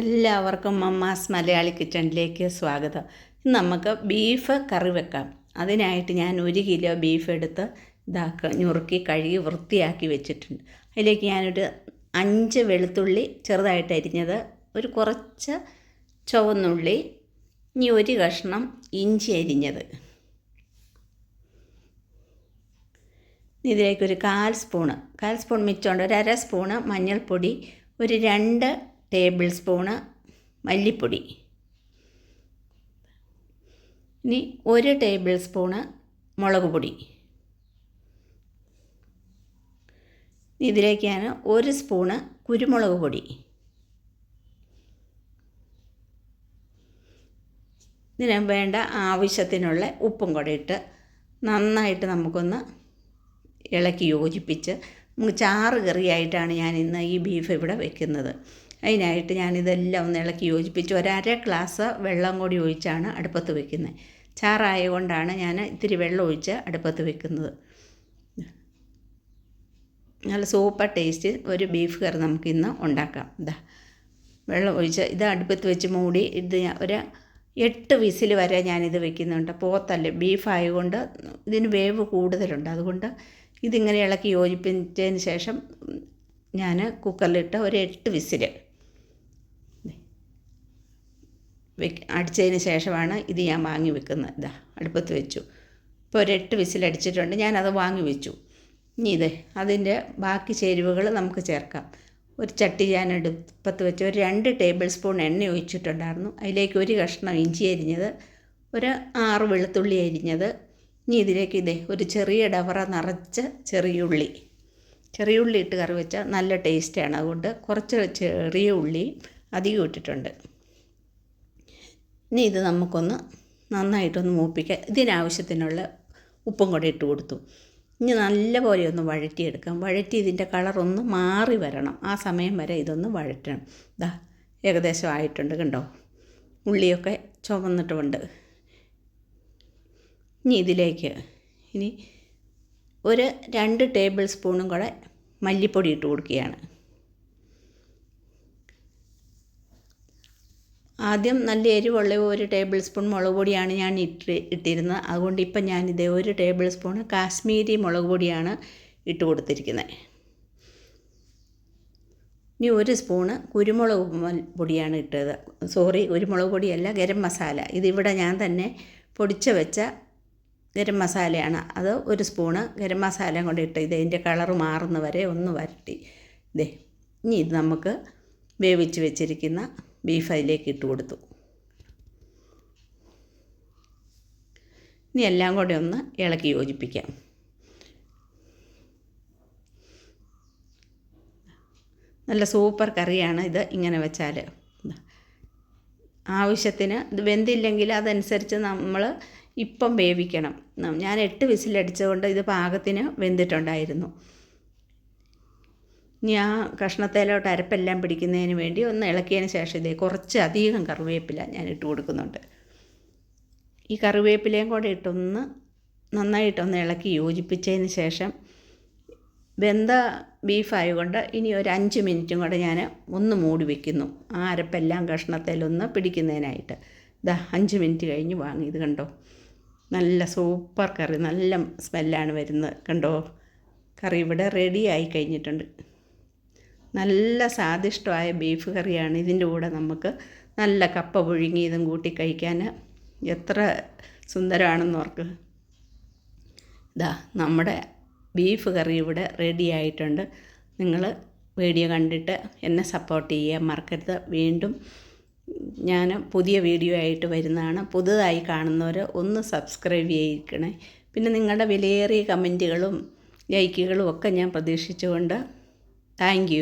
എല്ലാവർക്കും മമ്മാസ് മലയാളി കിച്ചണിലേക്ക് സ്വാഗതം. നമുക്ക് ബീഫ് കറി വെക്കാം. അതിനായിട്ട് ഞാൻ ഒരു കിലോ ബീഫ് എടുത്ത് ഇതാക്ക ഞുറുക്കി കഴുകി വൃത്തിയാക്കി വെച്ചിട്ടുണ്ട്. അതിലേക്ക് ഞാനൊരു അഞ്ച് വെളുത്തുള്ളി ചെറുതായിട്ട് അരിഞ്ഞത് ഒരു കുറച്ച് ചുവന്നുള്ളി ഇനി ഒരു കഷ്ണം ഇഞ്ചി അരിഞ്ഞത്. ഇതിലേക്ക് ഒരു കാൽ സ്പൂണ്. കാൽ സ്പൂൺ മിച്ചമുണ്ട്. ഒരു അര സ്പൂണ് മഞ്ഞൾപ്പൊടി ഒരു രണ്ട് ടേബിൾ സ്പൂണ് മല്ലിപ്പൊടി. ഇനി ഒരു ടേബിൾ സ്പൂണ് മുളക് പൊടി. ഇതിലേക്ക് ഒരു സ്പൂണ് കുരുമുളക് പൊടി. ഇതിന് വേണ്ട ആവശ്യത്തിനുള്ള ഉപ്പും കൂടെ ഇട്ട് നന്നായിട്ട് നമുക്കൊന്ന് ഇളക്കി യോജിപ്പിച്ച് ചാറ് കറിയായിട്ടാണ് ഞാൻ ഇന്ന് ഈ ബീഫ് ഇവിടെ വെക്കുന്നത്. അതിനായിട്ട് ഞാനിതെല്ലാം ഒന്ന് ഇളക്കി യോജിപ്പിച്ച് ഒരര ഗ്ലാസ് വെള്ളം കൂടി ഒഴിച്ചാണ് അടുപ്പത്ത് വെക്കുന്നത്. ചാറായതുകൊണ്ടാണ് ഞാൻ ഇത്തിരി വെള്ളം ഒഴിച്ച് അടുപ്പത്ത് വെക്കുന്നത്. നല്ല സൂപ്പർ ടേസ്റ്റ് ഒരു ബീഫ് കറി നമുക്ക് ഇന്ന് ഉണ്ടാക്കാം. ഇതാ വെള്ളം ഒഴിച്ച് ഇത് അടുപ്പത്ത് വെച്ച് മൂടി ഇത് ഒരു എട്ട് വിസിൽ വരെ ഞാനിത് വെക്കുന്നുണ്ട്. പോത്തല്ലേ ബീഫ് ആയതുകൊണ്ട് ഇതിന് വേവ് കൂടുതലുണ്ട്. അതുകൊണ്ട് ഇതിങ്ങനെ ഇളക്കി യോജിപ്പിച്ചതിന് ശേഷം ഞാൻ കുക്കറിലിട്ട് ഒരു എട്ട് വിസിൽ വെക്ക് അടിച്ചതിന് ശേഷമാണ് ഇത് ഞാൻ വാങ്ങി വെക്കുന്നത്. ഇതാ അടുപ്പത്ത് വെച്ചു. ഇപ്പോൾ ഒരു എട്ട് വിസിലടിച്ചിട്ടുണ്ട്. ഞാനത് വാങ്ങി വെച്ചു. ഇനി ഇത് അതിന്റെ ബാക്കി ചേരുവകൾ നമുക്ക് ചേർക്കാം. ഒരു ചട്ടി ഞാൻ അടുപ്പത്ത് വെച്ച്. ഒരു രണ്ട് ടേബിൾ സ്പൂൺ എണ്ണ ഒഴിച്ചിട്ടുണ്ടായിരുന്നു. അതിലേക്ക് ഒരു കഷ്ണം ഇഞ്ചി അരിഞ്ഞത് ഒരു ആറ് വെളുത്തുള്ളി അരിഞ്ഞത്. ഇനി ഇതിലേക്ക് ഇതേ ഒരു ചെറിയ ഡവറ നിറച്ച ചെറിയ ഉള്ളി. ചെറിയ ഉള്ളി ഇട്ട് കറി വെച്ചാൽ നല്ല ടേസ്റ്റാണ്. അതുകൊണ്ട് കുറച്ച് ചെറിയ ഉള്ളി അധികം ഇട്ടിട്ടുണ്ട്. ഇനി ഇത് നമുക്കൊന്ന് നന്നായിട്ടൊന്ന് മൂപ്പിക്കുക ഇതിനാവശ്യത്തിനുള്ള ഉപ്പും കൂടെ ഇട്ട് കൊടുത്തു. ഇനി നല്ലപോലെ ഒന്ന് വഴറ്റിയെടുക്കാം. വഴറ്റി ഇതിന്റെ കളറൊന്ന് മാറി വരണം. ആ സമയം വരെ ഇതൊന്ന് വഴറ്റണം. ദാ ഏകദേശം ആയിട്ടുണ്ട് കണ്ടോ? ഉള്ളിയൊക്കെ ചുവന്നിട്ടുമുണ്ട്. ഇനി ഇതിലേക്ക് ഇനി ഒരു രണ്ട് ടേബിൾ സ്പൂണും കൂടെ മല്ലിപ്പൊടി ഇട്ട് കൊടുക്കുകയാണ്. ആദ്യം നല്ല എരിവുള്ള ഒരു ടേബിൾ സ്പൂൺ മുളക് പൊടിയാണ് ഞാൻ ഇട്ട് ഇട്ടിരുന്നത്. അതുകൊണ്ട് ഇപ്പം ഞാനിത് ഒരു ടേബിൾ സ്പൂൺ കാശ്മീരി മുളക് പൊടിയാണ് ഇട്ട് കൊടുത്തിരിക്കുന്നത്. ഇനി ഒരു സ്പൂണ് കുരുമുളക് പൊടിയാണ് ഇട്ടത്. സോറി കുരുമുളക് പൊടിയല്ല ഗരം മസാല. ഇതിവിടെ ഞാൻ തന്നെ പൊടിച്ച വെച്ച ഗരം മസാലയാണ്. അത് ഒരു സ്പൂണ് ഗരം മസാല കൊണ്ട് ഇട്ട് ഇത് ഇതിന്റെ കളറ് മാറുന്ന വരെ ഒന്ന് വരട്ടി. ഇതേ ഇനി ഇത് നമുക്ക് വേവിച്ച് വെച്ചിരിക്കുന്ന ബീഫ് അതിലേക്ക് ഇട്ട് കൊടുത്തു. ഇനി എല്ലാം കൂടെ ഒന്ന് ഇളക്കി യോജിപ്പിക്കാം. നല്ല സൂപ്പർ കറിയാണ് ഇത് ഇങ്ങനെ വെച്ചാൽ ആവശ്യത്തിന് ഇത് വെന്തില്ലെങ്കിൽ അതനുസരിച്ച് നമ്മൾ ഇപ്പം വേവിക്കണം. ഞാൻ എട്ട് വിസിലടിച്ചതുകൊണ്ട് ഇത് പാകത്തിന് വെന്തിട്ടുണ്ടായിരുന്നു. ഇനി ആ കഷ്ണത്തേലോട്ട് അരപ്പെല്ലാം പിടിക്കുന്നതിന് വേണ്ടി ഒന്ന് ഇളക്കിയതിന് ശേഷം ഇതേ കുറച്ച് അധികം കറിവേപ്പില ഞാൻ ഇട്ട് കൊടുക്കുന്നുണ്ട്. ഈ കറിവേപ്പിലയും കൂടെ ഇട്ടൊന്ന് നന്നായിട്ടൊന്ന് ഇളക്കി യോജിപ്പിച്ചതിന് ശേഷം വെന്ത ബീഫായതുകൊണ്ട് ഇനി ഒരു അഞ്ച് മിനിറ്റും കൂടെ ഞാൻ ഒന്ന് മൂടി വെക്കുന്നു. ആ അരപ്പെല്ലാം കഷ്ണത്തിലൊന്ന് പിടിക്കുന്നതിനായിട്ട്. ഇതാ അഞ്ച് മിനിറ്റ് കഴിഞ്ഞ് വാങ്ങി. ഇത് കണ്ടോ? നല്ല സൂപ്പർ കറി. നല്ല സ്മെല്ലാണ് വരുന്നത്. കണ്ടോ? കറി ഇവിടെ റെഡി ആയി കഴിഞ്ഞിട്ടുണ്ട്. നല്ല സ്വാദിഷ്ടമായ ബീഫ് കറിയാണ് ഇതിന്റെ കൂടെ നമുക്ക് നല്ല കപ്പ പുഴുങ്ങിയതും കൂട്ടി കഴിക്കാൻ. എത്ര സുന്ദരമാണെന്ന് ഓർക്ക്. ഇതാ നമ്മുടെ ബീഫ് കറി ഇവിടെ റെഡി ആയിട്ടുണ്ട്. നിങ്ങൾ വീഡിയോ കണ്ടിട്ട് എന്നെ സപ്പോർട്ട് ചെയ്യാൻ മറക്കരുത്. വീണ്ടും ഞാൻ പുതിയ വീഡിയോ ആയിട്ട് വരുന്നതാണ്. പുതുതായി കാണുന്നവർ ഒന്ന് സബ്സ്ക്രൈബ് ചെയ്യിക്കണേ. പിന്നെ നിങ്ങളുടെ വിലയേറിയ കമന്റുകളും ലൈക്കുകളും ഒക്കെ ഞാൻ പ്രതീക്ഷിച്ചുകൊണ്ട് താങ്ക്